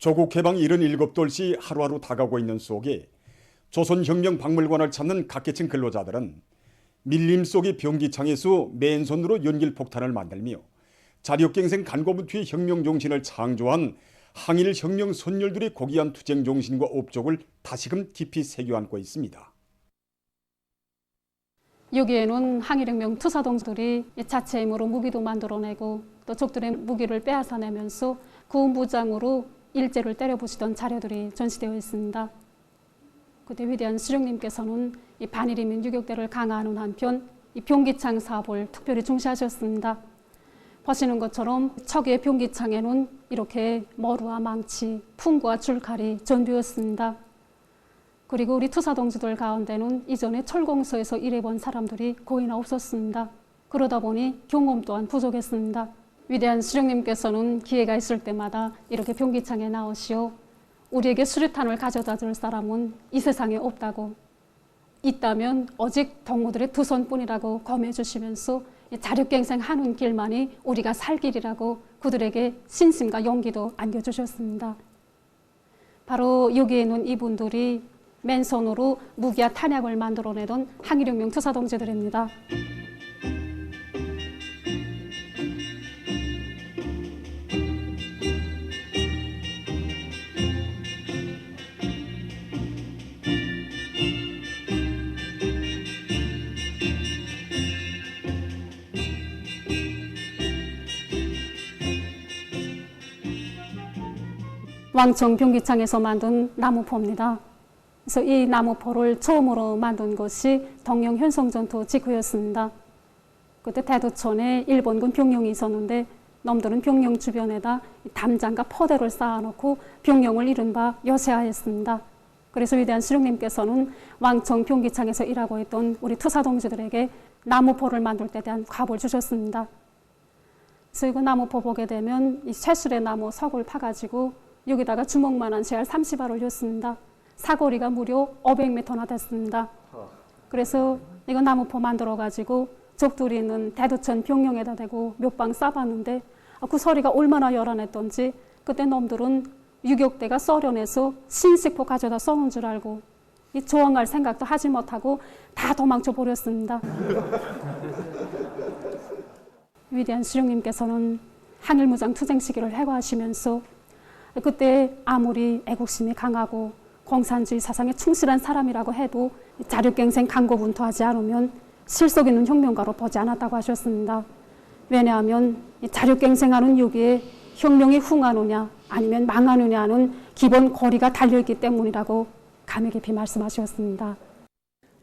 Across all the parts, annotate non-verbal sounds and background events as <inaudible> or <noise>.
조국 해방 77돌시 하루하루 다가오고 있는 속에 조선혁명 박물관을 찾는 각계층 근로자들은 밀림 속의 변기창에서 맨손으로 연길 폭탄을 만들며 자력갱생 간고부투의 혁명 정신을 창조한 항일 혁명 선열들의 고귀한 투쟁 정신과 업적을 다시금 깊이 새겨 안고 있습니다. 여기에는 항일혁명 투사동들이 자체 힘으로 무기도 만들어내고 또 적들의 무기를 빼앗아내면서 구무장으로 일제를 때려부시던 자료들이 전시되어 있습니다. 그때 위대한 수령님께서는 이 반일이민 유격대를 강화하는 한편 이 병기창 사업을 특별히 중시하셨습니다. 보시는 것처럼 척의 병기창에는 이렇게 머루와 망치, 풍과 줄칼이 전부였습니다. 그리고 우리 투사 동지들 가운데는 이전에 철공소에서 일해본 사람들이 거의나 없었습니다. 그러다 보니 경험 또한 부족했습니다. 위대한 수령님께서는 기회가 있을 때마다 이렇게 병기창에 나오시오. 우리에게 수류탄을 가져다 줄 사람은 이 세상에 없다고. 있다면 오직 동무들의 두 손뿐이라고 검해 주시면서 자력갱생 하는 길만이 우리가 살 길이라고 그들에게 신심과 용기도 안겨주셨습니다. 바로 여기에 있는 이분들이 맨손으로 무기와 탄약을 만들어내던 항일혁명 투사동지들입니다. 왕청 병기창에서 만든 나무포입니다. 그래서 이 나무포를 처음으로 만든 것이 동영 현성전투 직후였습니다. 그때 대두촌에 일본군 병영이 있었는데 놈들은 병영 주변에다 담장과 포대를 쌓아놓고 병영을 이른바 여세하였습니다. 그래서 위대한 수령님께서는 왕청 병기창에서 일하고 있던 우리 투사 동지들에게 나무포를 만들 때 대한 값을 주셨습니다. 그래서 이거 나무포 보게 되면 이 쇠술의 나무 석을 파가지고 여기다가 주먹만한 쇠알 30알을 올렸습니다. 사거리가 무려 500m나 됐습니다. 그래서 이거 나무포 만들어 가지고 있는 대두천 병영에다 대고 몇 방 쏴봤는데 그 소리가 얼마나 요란했던지 그때 놈들은 유격대가 썰어내서 신식포 가져다 쏘는 줄 알고 이 조항할 생각도 하지 못하고 다 도망쳐 버렸습니다. <laughs> 위대한 수령님께서는 항일무장 투쟁 시기를 회고하시면서 그때 아무리 애국심이 강하고 공산주의 사상에 충실한 사람이라고 해도 자력갱생 강고분투하지 않으면 실속 있는 혁명가로 보지 않았다고 하셨습니다. 왜냐하면 자력갱생하는 여기에 혁명이 흥하느냐 아니면 망하느냐는 기본 고리가 달려있기 때문이라고 감회 깊이 말씀하셨습니다.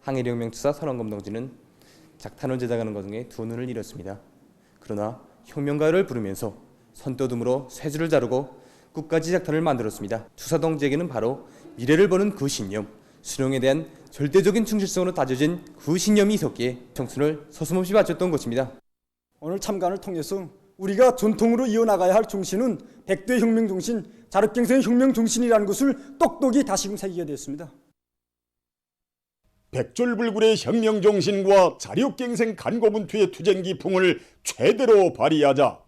항일혁명 투사 선언검동지는 작탄을 제작하는 과정에 두 눈을 잃었습니다. 그러나 혁명가를 부르면서 손떠둠으로 쇠줄을 자르고 끝까지 작탄을 만들었습니다. 투사동지에게는 바로 미래를 보는 그 신념, 수령에 대한 절대적인 충실성으로 다져진 그 신념이 있었기에 청춘을 서슴없이 바쳤던 것입니다. 오늘 참관을 통해서 우리가 전통으로 이어나가야 할 정신은 백대 혁명 정신, 자력갱생 혁명 정신이라는 것을 똑똑히 다시금 새기게 됐습니다. 백졸불굴의 혁명 정신과 자력갱생 간고분투의 투쟁 기풍을 최대로 발휘하자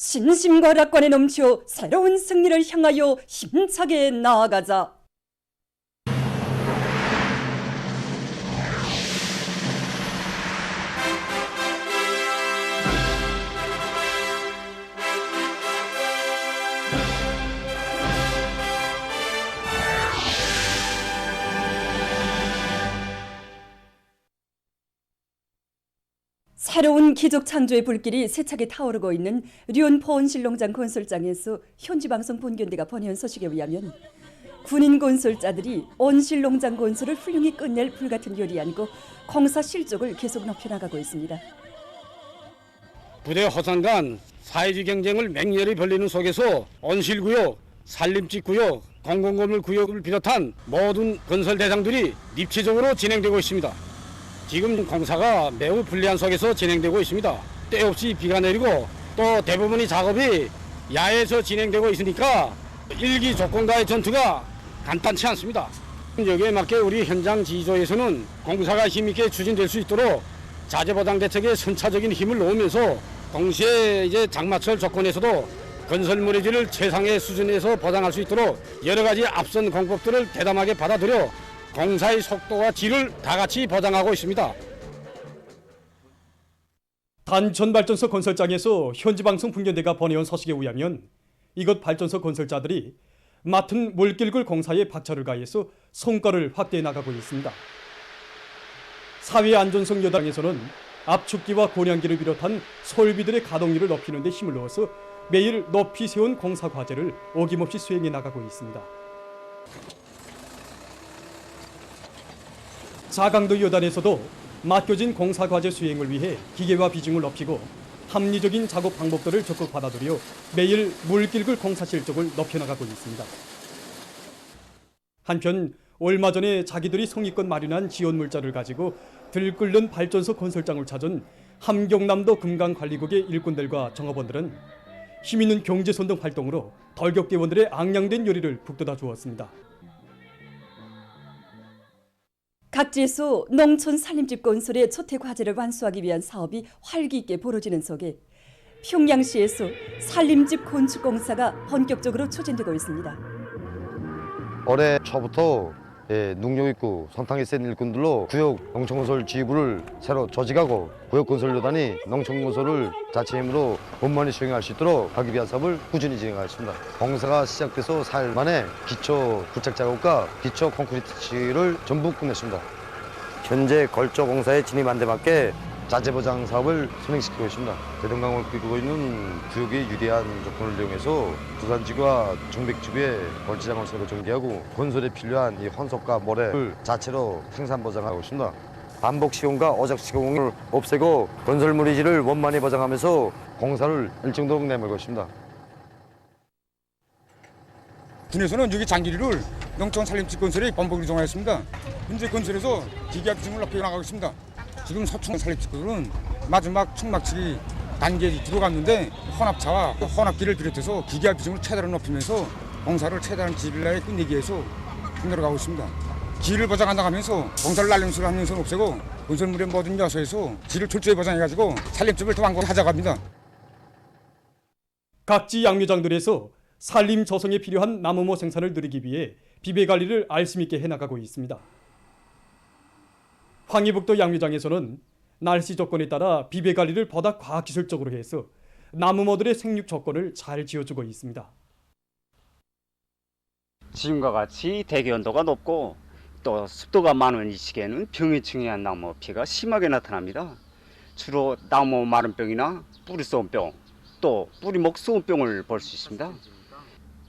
신심과 낙관에 넘쳐 새로운 승리를 향하여 힘차게 나아가자. 새로운 기적 창조의 불길이 세차게 타오르고 있는 류은포 온실농장 건설장에서 현지 방송 본견대가 보내온 소식에 의하면 군인 건설자들이 온실농장 건설을 훌륭히 끝낼 불같은 요리 안고 공사 실적을 계속 높여나가고 있습니다. 부대 허상 간 사회주의 경쟁을 맹렬히 벌리는 속에서 온실구역, 산림집구역, 공공건물 구역을 비롯한 모든 건설 대상들이 입체적으로 진행되고 있습니다. 지금 공사가 매우 불리한 속에서 진행되고 있습니다. 때 없이 비가 내리고 또 대부분의 작업이 야외에서 진행되고 있으니까 일기 조건과의 전투가 간단치 않습니다. 여기에 맞게 우리 현장 지휘소에서는 공사가 힘있게 추진될 수 있도록 자재보장 대책에 선차적인 힘을 놓으면서 동시에 이제 장마철 조건에서도 건설물의지를 최상의 수준에서 보장할 수 있도록 여러 가지 앞선 공법들을 대담하게 받아들여 공사의 속도와 질을 다 같이 보장하고 있습니다. 단천 발전소 건설장에서 현지 방송 분견대가 보내온 서식에 의하면 이곳 발전소 건설자들이 맡은 물길굴 공사에 박차를 가해서 성과를 확대해 나가고 있습니다. 사회 안전성 여당에서는 압축기와 고량기를 비롯한 설비들의 가동률을 높이는 데 힘을 넣어서 매일 높이 세운 공사 과제를 어김없이 수행해 나가고 있습니다. 자강도 여단에서도 맡겨진 공사 과제 수행을 위해 기계화 비중을 높이고 합리적인 작업 방법들을 적극 받아들여 매일 물길글 공사 실적을 높여나가고 있습니다. 한편 얼마 전에 자기들이 성의껏 마련한 지원 물자를 가지고 들끓는 발전소 건설장을 찾은 함경남도 금강관리국의 일꾼들과 정업원들은 힘있는 경제선동 활동으로 덜격대원들의 앙양된 요리를 북돋아 주었습니다. 각지에서 농촌 살림집 건설의 초태 과제를 완수하기 위한 사업이 활기 있게 벌어지는 속에 평양시에서 살림집 건축 공사가 본격적으로 추진되고 있습니다. 올해 초부터 예, 능력있고 선탕이 센 일꾼들로 구역 농촌건설 지휘부를 새로 조직하고 구역건설요단이 농촌건설을 자체 힘으로 원만히 수행할 수 있도록 하기 위한 사업을 꾸준히 진행하겠습니다. 공사가 시작돼서 4일 만에 기초 부착 작업과 기초 콘크리트 칠을 전부 끝냈습니다. 현재 걸조 공사에 진입한 데 맞게 자재 보장 사업을 진행시키고 있습니다. 대동강을 끼고 있는 구역의 유리한 조건을 이용해서 부산지구와 중백지구에 걸치장 건설을 전개하고 건설에 필요한 이 혼속과 모래를 자체로 생산 보장하고 있습니다. 반복 시공과 오작 시공을 없애고 건설물 의지를 원만히 보장하면서 공사를 일정도로 내밀고 있습니다. 군에서는 여기 장기리를 농촌 살림집 건설에 번복을 정하였습니다. 현재 건설에서 기계화 비중을 높여 나가고 있습니다. 지금 살림집 건설은 마지막 총막치기 단계에 들어갔는데 혼합차와 혼합기를 비롯해서 기계화 비중을 최대로 높이면서 공사를 최대한 지일날에 끝내기 위해서 힘들어 가고 있습니다. 질을 보장한다 하면서 공사를 날림수를 하면서 없애고 건설물의 모든 요소에서 질을 철저히 보장해가지고 살림집을 더 완곡 하자갑니다. 각지 양묘장들에서 산림 조성에 필요한 나무모 생산을 늘리기 위해 비배 관리를 알심 있게 해나가고 있습니다. 황희북도 양묘장에서는 날씨 조건에 따라 비배 관리를 보다 과학기술적으로 해서 나무모들의 생육 조건을 잘 지어주고 있습니다. 지금과 같이 대기 온도가 높고 또 습도가 많은 이 시기에는 병해충에 의한 나무 피해가 심하게 나타납니다. 주로 나무 마른병이나 뿌리 쏘은병, 또 뿌리 목 쏘은병을 볼 수 있습니다.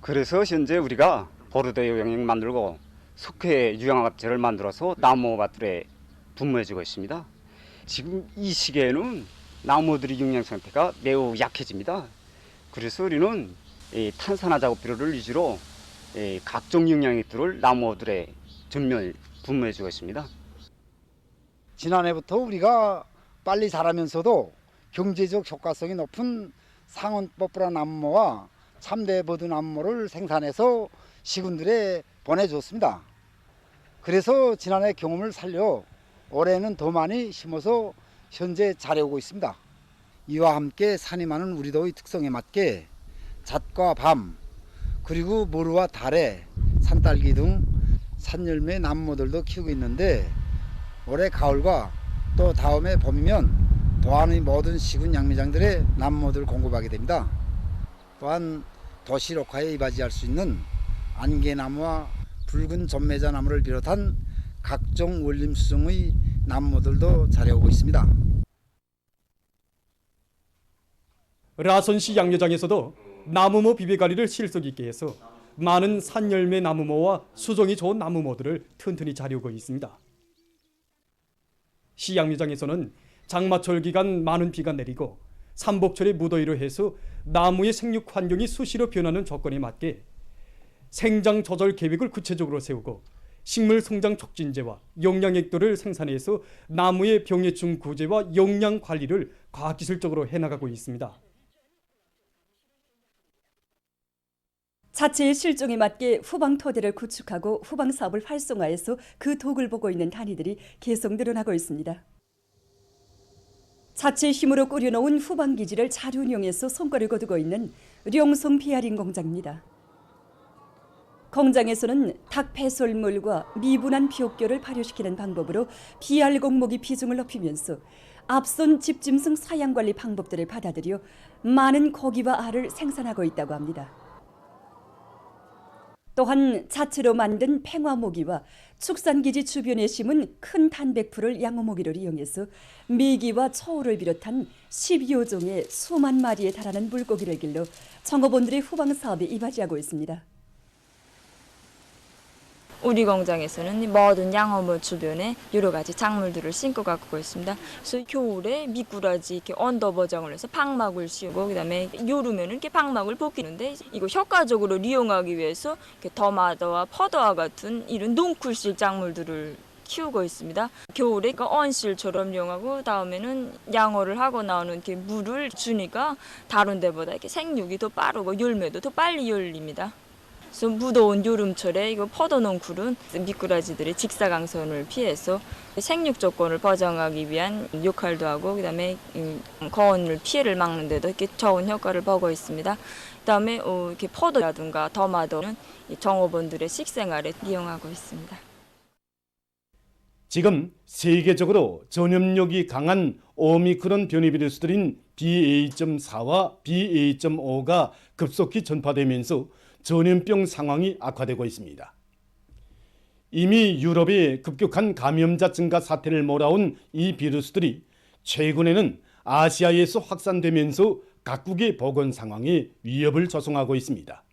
그래서 현재 우리가 보르데 요양액 만들고 석회 유양합제를 만들어서 나무밭들에 분무해주고 있습니다. 지금 이 시기에는 나무들의 영양 상태가 매우 약해집니다. 그래서 우리는 이 탄산화 작업 비료를 위주로 이 각종 영양액들을 나무들에 전면 분무해주고 있습니다. 지난해부터 우리가 빨리 자라면서도 경제적 효과성이 높은 상온법브라 나무모와 참대버드 나무모를 생산해서 시군들에 보내줬습니다. 그래서 지난해 경험을 살려 올해는 더 많이 심어서 현재 자라오고 있습니다. 이와 함께 산이 많은 우리도의 특성에 맞게 잣과 밤 그리고 모루와 달래, 산딸기 등 산열매 나무모들도 키우고 있는데 올해 가을과 또 다음에 봄이면 도안의 모든 시군 양미장들의 나무모들을 공급하게 됩니다. 또한 도시 녹화에 이바지할 수 있는 안개나무와 붉은 전매자 나무를 비롯한 각종 원림수종의 나무모들도 자라오고 있습니다. 라선시 양묘장에서도 나무모 비배 관리를 실속 있게 해서 많은 산열매 나무모와 수종이 좋은 나무모들을 튼튼히 자리우고 있습니다. 시 양묘장에서는 장마철 기간 많은 비가 내리고 삼복철의 무더위로 해서 나무의 생육 환경이 수시로 변하는 조건에 맞게 생장 조절 계획을 구체적으로 세우고 식물 성장 촉진제와 영양액들을 생산해서 나무의 병해충 구제와 영양 관리를 과학기술적으로 해나가고 있습니다. 자체의 실종에 맞게 후방 토대를 구축하고 후방 사업을 활성화해서 그 독을 보고 있는 단위들이 계속 늘어나고 있습니다. 자체 힘으로 꾸려놓은 후방 기지를 잘 운용해서 성과를 거두고 있는 룡송 비아린 공장입니다. 공장에서는 닭 배설물과 미분한 비옥교를 발효시키는 방법으로 비알 공목이 비중을 높이면서 앞선 집짐승 사양 관리 방법들을 받아들여 많은 고기와 알을 생산하고 있다고 합니다. 또한 자체로 만든 팽화모기와 축산기지 주변에 심은 큰 단백풀을 양호모기를 이용해서 미기와 초우를 비롯한 12여 종의 수만 마리에 달하는 물고기를 길러 청어본들의 후방 사업에 이바지하고 있습니다. 우리 공장에서는 모든 양어물 주변에 여러 가지 작물들을 심고 가꾸고 있습니다. 그래서 겨울에 미꾸라지 이렇게 언더 버장을 해서 방막을 씌우고 그다음에 여름에는 이렇게 방막을 벗기는데 이거 효과적으로 이용하기 위해서 이렇게 더마더와 퍼더와 같은 이런 농쿨식 작물들을 키우고 있습니다. 겨울에 그 언실처럼 이용하고 다음에는 양어를 하고 나오는 이렇게 물을 주니까 다른 데보다 이렇게 생육이 더 빠르고 열매도 더 빨리 열립니다. 그래서 무더운 여름철에 이거 퍼더농쿨은 미꾸라지들의 직사광선을 피해서 생육 조건을 보장하기 위한 역할도 하고 그다음에 음, 거온을 피해를 막는 데도 이렇게 좋은 효과를 보고 있습니다. 그다음에 어, 이렇게 퍼더라든가 더마더는 이 정호본들의 식생활에 이용하고 있습니다. 지금 세계적으로 전염력이 강한 오미크론 변이 비루스들인 BA.4와 BA.5가 급속히 전파되면서 전염병 상황이 악화되고 있습니다. 이미 유럽의 급격한 감염자 증가 사태를 몰아온 이 비루스들이 최근에는 아시아에서 확산되면서 각국의 보건 상황에 위협을 조성하고 있습니다.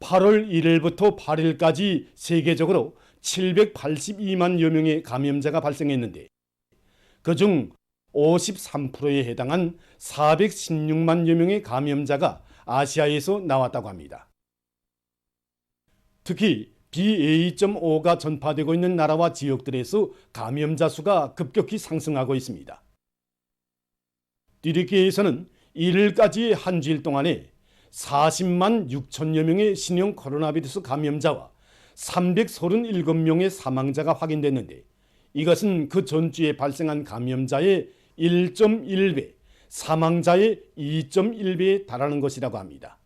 8월 1일부터 8일까지 세계적으로 782만여 명의 감염자가 발생했는데 그중 53%에 해당한 416만여 명의 감염자가 아시아에서 나왔다고 합니다. 특히 BA.5가 전파되고 있는 나라와 지역들에서 감염자 수가 급격히 상승하고 있습니다. 띠르키에서는 1일까지 한 주일 동안에 40만 6천여 명의 신형 코로나 바이러스 감염자와 337명의 사망자가 확인됐는데 이것은 그 전주에 발생한 감염자의 1.1배, 사망자의 2.1배에 달하는 것이라고 합니다.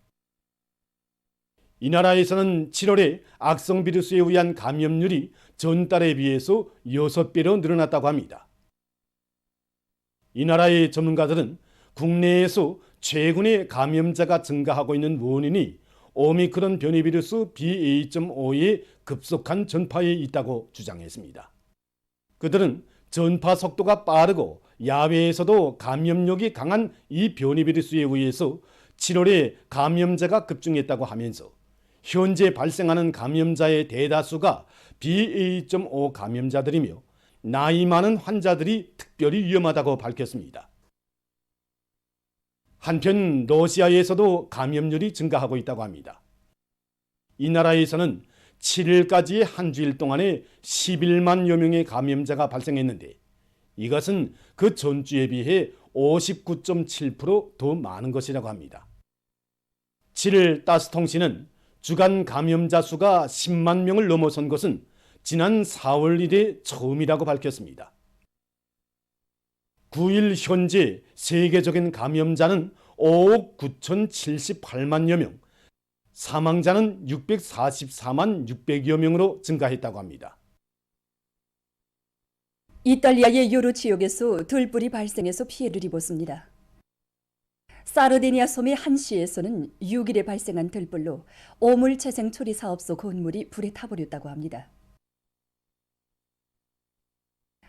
이 나라에서는 7월에 악성 비루스에 의한 감염률이 전달에 비해서 6배로 늘어났다고 합니다. 이 나라의 전문가들은 국내에서 최근에 감염자가 증가하고 있는 원인이 오미크론 변이 비루스 BA.5의 급속한 전파에 있다고 주장했습니다. 그들은 전파 속도가 빠르고 야외에서도 감염력이 강한 이 변이 비루스에 의해서 7월에 감염자가 급증했다고 하면서 현재 발생하는 감염자의 대다수가 BA.5 감염자들이며 나이 많은 환자들이 특별히 위험하다고 밝혔습니다. 한편 러시아에서도 감염률이 증가하고 있다고 합니다. 이 나라에서는 7일까지의 한 주일 동안에 11만여 명의 감염자가 발생했는데 이것은 그 전주에 비해 59.7%더 많은 것이라고 합니다. 7일 따스통신은 주간 감염자 수가 10만 명을 넘어선 것은 지난 4월 이래 처음이라고 밝혔습니다. 9일 현재 세계적인 감염자는 5억 9,078만여 명, 사망자는 644만 600여 명으로 증가했다고 합니다. 이탈리아의 요로 지역에서 들불이 발생해서 피해를 입었습니다. 사르디니아 섬의 한 시에서는 6일에 발생한 들불로 오물 재생 처리 사업소 건물이 불에 타버렸다고 합니다.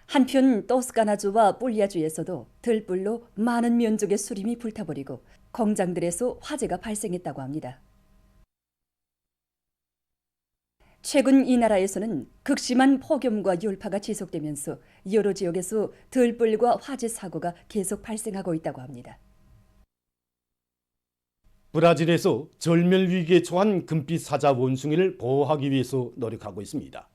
한편 토스카나주와 폴리아주에서도 들불로 많은 면적의 수림이 불타버리고 공장들에서 화재가 발생했다고 합니다. 최근 이 나라에서는 극심한 폭염과 열파가 지속되면서 여러 지역에서 들불과 화재 사고가 계속 발생하고 있다고 합니다. 브라질에서 절멸 위기에 처한 금빛 사자 원숭이를 보호하기 위해서 노력하고 있습니다.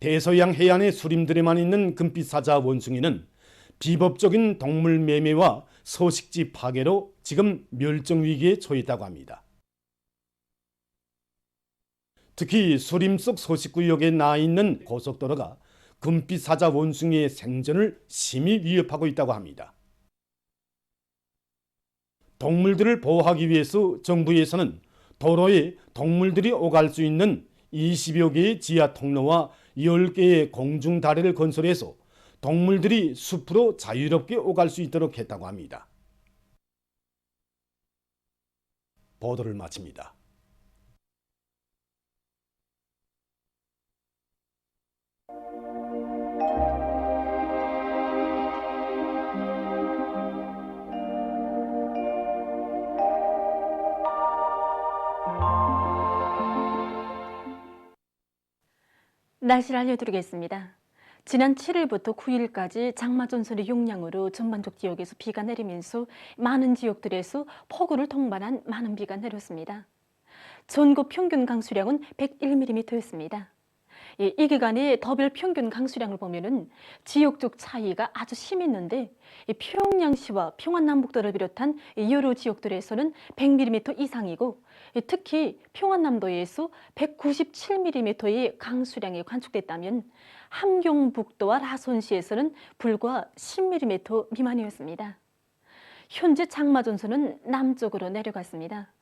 대서양 해안의 수림들에만 있는 금빛 사자 원숭이는 비법적인 동물 매매와 서식지 파괴로 지금 멸종 위기에 처했다고 합니다. 특히 수림 속 서식구역에 나 있는 고속도로가 금빛 사자 원숭이의 생존을 심히 위협하고 있다고 합니다. 동물들을 보호하기 위해서 정부에서는 도로에 동물들이 오갈 수 있는 20여 개의 지하 통로와 10개의 공중 다리를 건설해서 동물들이 숲으로 자유롭게 오갈 수 있도록 했다고 합니다. 보도를 마칩니다. 날씨를 알려드리겠습니다. 지난 7일부터 9일까지 장마 전선의 용량으로 전반적 지역에서 비가 내리면서 많은 지역들에서 폭우를 동반한 많은 비가 내렸습니다. 전국 평균 강수량은 101mm였습니다. 이, 이 기간의 더별 평균 강수량을 보면은 지역적 차이가 아주 심했는데 이 평양시와 평안남북도를 비롯한 이 여러 지역들에서는 100mm 이상이고 이 특히 평안남도에서 197mm의 강수량이 관측됐다면 함경북도와 라손시에서는 불과 10mm 미만이었습니다. 현재 장마 전선은 남쪽으로 내려갔습니다.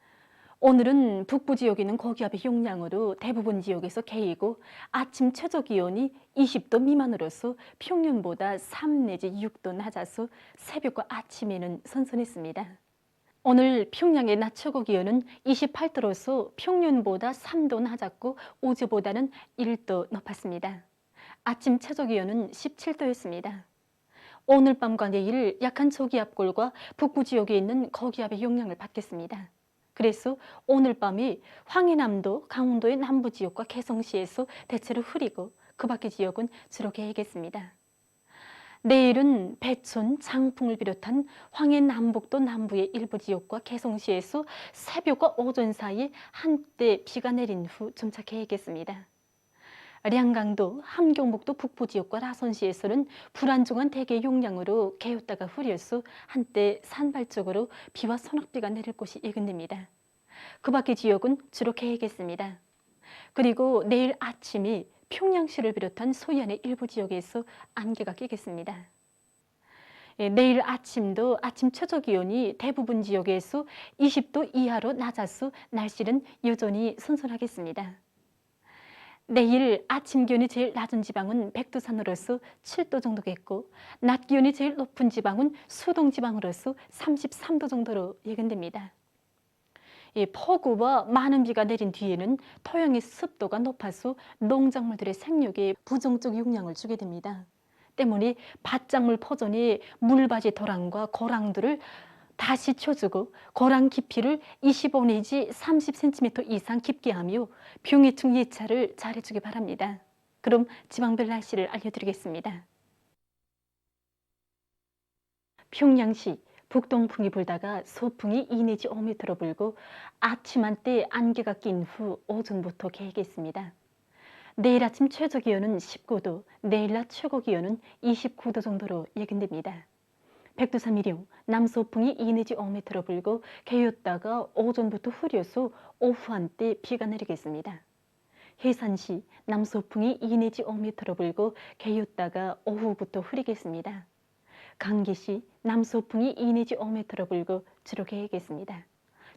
오늘은 북부 지역에 있는 고기압의 용량으로 대부분 지역에서 개이고 아침 최저 기온이 20도 미만으로서 평년보다 3 내지 6도 낮아서 새벽과 아침에는 선선했습니다. 오늘 평양의 낮 최고 기온은 28도로서 평년보다 3도 낮았고 어제보다는 1도 높았습니다. 아침 최저 기온은 17도였습니다. 오늘 밤과 내일 약한 저기압골과 북부 지역에 있는 거기압의 영향을 받겠습니다. 그래서 오늘 밤이 황해남도, 강원도의 남부 지역과 개성시에서 대체로 흐리고 그 밖의 지역은 주로 개겠습니다. 내일은 배촌, 장풍을 비롯한 황해 남북도 남부의 일부 지역과 개성시에서 새벽과 오전 사이 한때 비가 내린 후 점차 개겠습니다. 량강도, 함경북도 북부 지역과 라선시에서는 불안정한 대기 용량으로 개었다가 흐려서 한때 산발적으로 비와 소낙비가 내릴 곳이 예견됩니다. 그 밖의 지역은 주로 개겠습니다. 그리고 내일 아침이 평양시를 비롯한 소해안의 일부 지역에서 안개가 끼겠습니다. 예, 내일 아침도 아침 최저 기온이 대부분 지역에서 20도 이하로 낮아서 날씨는 여전히 선선하겠습니다. 내일 아침 기온이 제일 낮은 지방은 백두산으로서 7도 정도겠고 낮 기온이 제일 높은 지방은 수동 지방으로서 33도 정도로 예견됩니다. 이 폭우와 많은 비가 내린 뒤에는 토양의 습도가 높아서 농작물들의 생육에 부정적 영향을 주게 됩니다. 때문에 밭작물 포전이 물바지 도랑과 고랑들을 다시 쳐주고 고랑 깊이를 25 내지 30cm 이상 깊게 하며 병해충 예찰을 잘해주기 바랍니다. 그럼 지방별 날씨를 알려드리겠습니다. 평양시 북동풍이 불다가 소풍이 2 내지 5m로 불고 아침 한때 안개가 낀 후 오전부터 개겠습니다. 내일 아침 최저 기온은 19도, 내일 낮 최고 기온은 29도 정도로 예견됩니다. 백두산 이령 남소풍이 2 내지 5m로 불고 개였다가 오전부터 흐려서 오후 한때 비가 내리겠습니다. 해산시 남소풍이 2 내지 5m로 불고 개였다가 오후부터 흐리겠습니다. 강계시 남소풍이 2 내지 5m로 불고 주로 개겠습니다.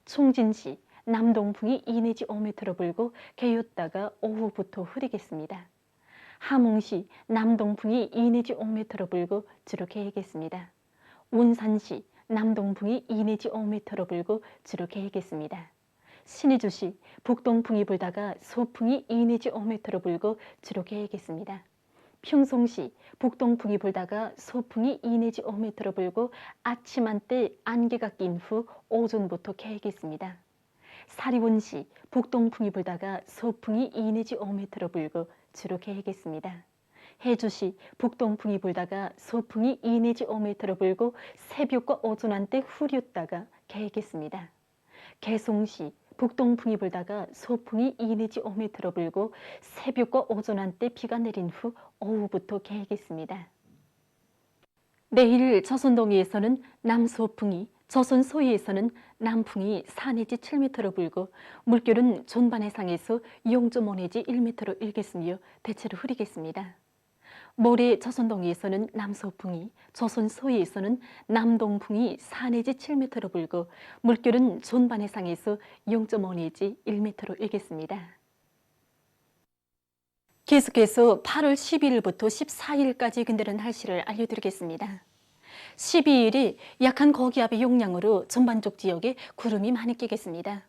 총진시 남동풍이 2 내지 5m로 불고 개였다가 오후부터 흐리겠습니다. 함흥시 남동풍이 2 내지 5m로 불고 주로 개겠습니다. 운산시 남동풍이 2 내지 5m로 불고 주로 개겠습니다. 신의주시 북동풍이 불다가 소풍이 2 내지 5m로 불고 주로 개겠습니다. 평송시 북동풍이 불다가 소풍이 2 내지 5m로 불고 아침 한때 안개가 낀 후 오전부터 개겠습니다. 사리원시 북동풍이 불다가 소풍이 2 내지 5m로 불고 주로 개겠습니다. 해주시 북동풍이 불다가 소풍이 2 내지 5m로 불고 새벽과 오전 한때 후렸다가 개겠습니다. 개송시 북동풍이 불다가 소풍이 2 내지 5m로 불고 새벽과 오전 한때 비가 내린 후 오후부터 개겠습니다. 내일 저선동해에서는 남소풍이 저선 소해에서는 남풍이 4 내지 7m로 불고 물결은 존반 해상에서 0.5 내지 1m로 일겠으며 대체로 흐리겠습니다. 모레 조선동에서는 남서풍이, 조선 서해에서는 남동풍이 4 내지 7m로 불고 물결은 존반 해상에서 0.5 내지 1m로 일겠습니다. 계속해서 8월 12일부터 14일까지 근대는 날씨를 알려드리겠습니다. 12일이 약한 고기압의 용량으로 전반적 지역에 구름이 많이 끼겠습니다.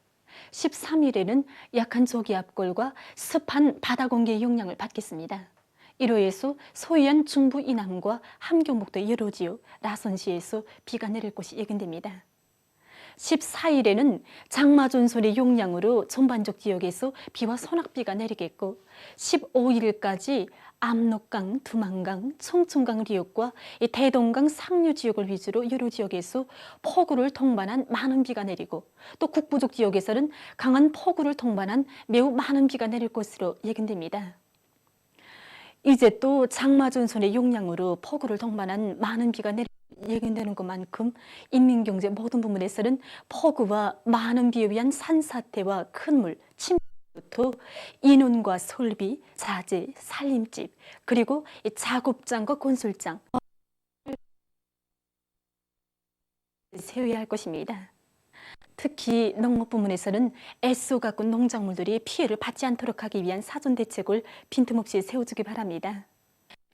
13일에는 약한 저기압골과 습한 바다 공기의 영향을 받겠습니다. 해서 소위안 중부 이남과 함경북도 여러 지역, 라선시에서 비가 내릴 곳이 예견됩니다. 14일에는 장마전설의 용량으로 전반적 지역에서 비와 소낙비가 내리겠고 15일까지 압록강, 두만강, 청천강 지역과 이 대동강 상류 지역을 위주로 여러 지역에서 폭우를 동반한 많은 비가 내리고 또 북부족 지역에서는 강한 폭우를 동반한 매우 많은 비가 내릴 것으로 예견됩니다. 이제 또 장마전선의 용량으로 폭우를 동반한 많은 비가 내리 예견되는 것만큼 인민경제 모든 부문에서는 폭우와 많은 비에 의한 산사태와 큰 물, 침부터 인원과 설비, 자재, 살림집, 그리고 이 작업장과 건설장 세워야 할 것입니다. 특히 농업 부문에서는 애써 가꾼 농작물들이 피해를 받지 않도록 하기 위한 사전 대책을 빈틈없이 세워주기 바랍니다.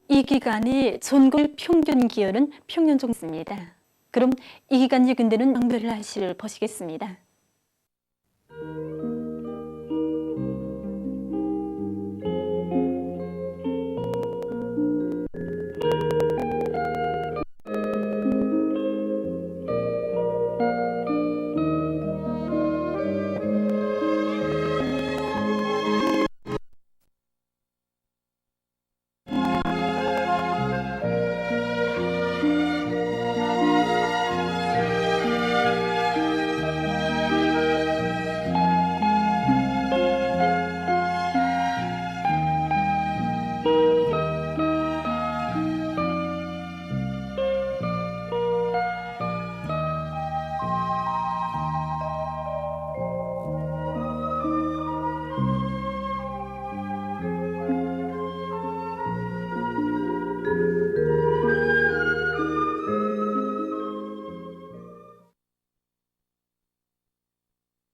이 기간이 전국 평균 기여는 평년 정도입니다. 그럼 이 기간 예근되는 장별날씨를 보시겠습니다.